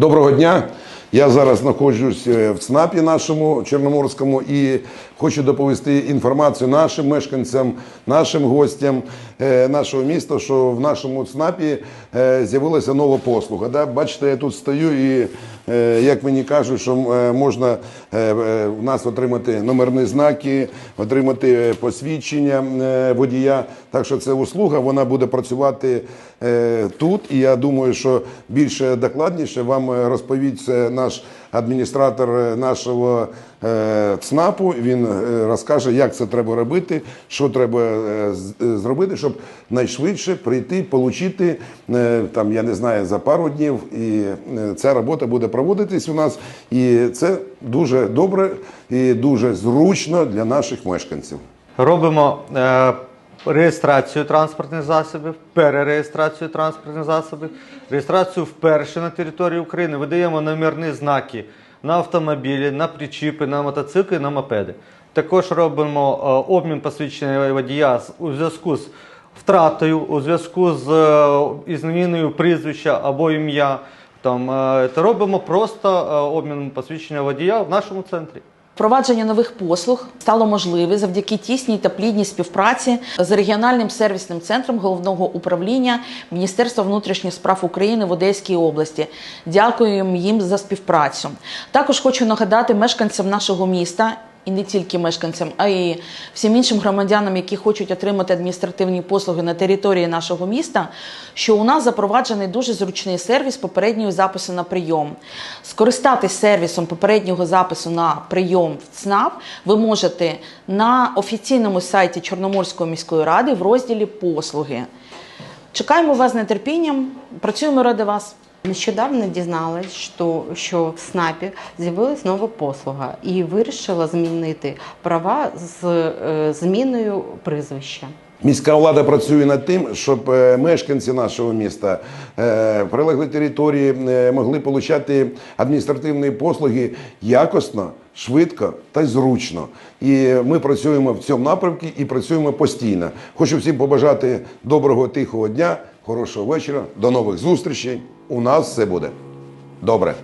Доброго дня. Я зараз знаходжусь е, в ЦНАПі нашому Чорноморському і хочу доповісти інформацію нашим мешканцям, нашим гостям е, нашого міста, що в нашому ЦНАПі е, з'явилася нова послуга. Бачите, я тут стою і, як мені кажуть, що можна в нас отримати номерні знаки, отримати посвідчення водія. Так що це услуга, вона буде працювати тут. І я думаю, що більше докладніше вам розповість це наш адміністратор е, нашого е, ЦНАПу. Він е, розкаже, як це треба робити, що треба зробити, щоб найшвидше прийти, отримати, там, я не знаю, за пару днів. І ця робота буде проводитись у нас. І це дуже добре і дуже зручно для наших мешканців. Робимо реєстрацію транспортних засобів, перереєстрацію транспортних засобів, реєстрацію вперше на території України, видаємо номерні знаки на автомобілі, на причіпи, на мотоцикли, на мопеди. Також робимо е, обмін посвідчення водія у зв'язку з втратою, у зв'язку з е, зміною прізвища або ім'я. Там, е, робимо просто обмін посвідчення водія в нашому центрі. Впровадження нових послуг стало можливе завдяки тісній та плідній співпраці з регіональним сервісним центром головного управління Міністерства внутрішніх справ України в Одеській області. Дякуємо їм за співпрацю. Також хочу нагадати мешканцям нашого міста. І не тільки мешканцям, а й всім іншим громадянам, які хочуть отримати адміністративні послуги на території нашого міста, що у нас запроваджений дуже зручний сервіс попереднього запису на прийом. Скористатись сервісом попереднього запису на прийом в ЦНАП ви можете на офіційному сайті Чорноморської міської ради в розділі Послуги. Чекаємо вас з нетерпінням. Працюємо ради вас. Нещодавно дізналась, що, що в СНАПі з'явилась нова послуга і вирішила змінити права з е, зміною прізвища. Міська влада працює над тим, щоб е, мешканці нашого міста, е, прилеглі території е, могли отримати адміністративні послуги якісно, швидко та й зручно. І ми працюємо в цьому напрямку і працюємо постійно. Хочу всім побажати доброго тихого дня, хорошого вечора, до нових зустрічей. У нас все буде добре.